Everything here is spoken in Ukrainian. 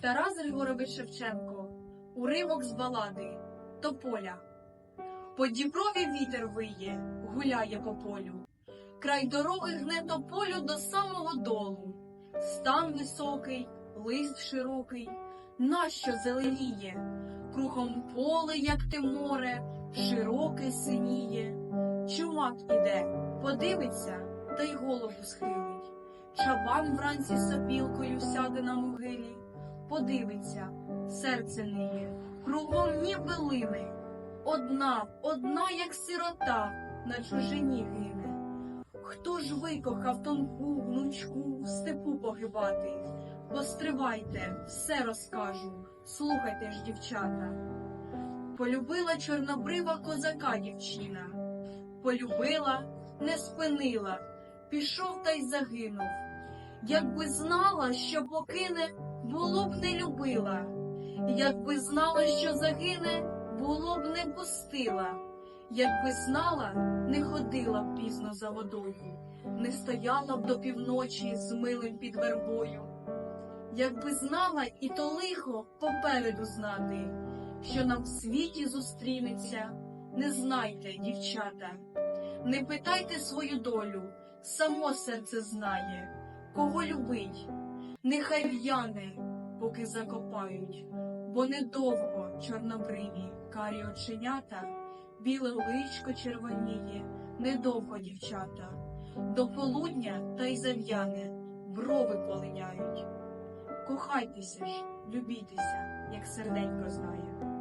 Тарас Григорович Шевченко, уривок з балади Тополя. По Дніпрові вітер виє, гуляє по полю. Край дороги гне тополю до самого долу. Стан високий, лист широкий, нащо зеленіє? Кругом поле, як те море, широке синіє. Чумак іде, подивиться, та й голову схилить. Чабан вранці сопілкою сяде на могилі, подивиться, серце ниє, кругом ніби лине. Одна, одна, як сирота, на чужині гине. Хто ж викохав тонку гнучку в степу погибати? Постривайте, все розкажу, слухайте ж, дівчата. Полюбила чорнобрива козака дівчина, полюбила, не спинила, пішов та й загинув. Якби знала, що покине, було б не любила, якби знала, що загине, було б не пустила, якби знала, не ходила б пізно за водою, не стояла б до півночі з милим під вербою. Якби знала і то лихо попереду знати, що нам в світі зустрінеться, не знайте, дівчата, не питайте свою долю, само серце знає, кого любить, нехай в'яне, поки закопають, бо недовго чорнобриві карі оченята, біле личко червоніє, недовго дівчата, до полудня та й зав'яне, брови полиняють. Кохайтеся ж, любітеся, як серденько знає.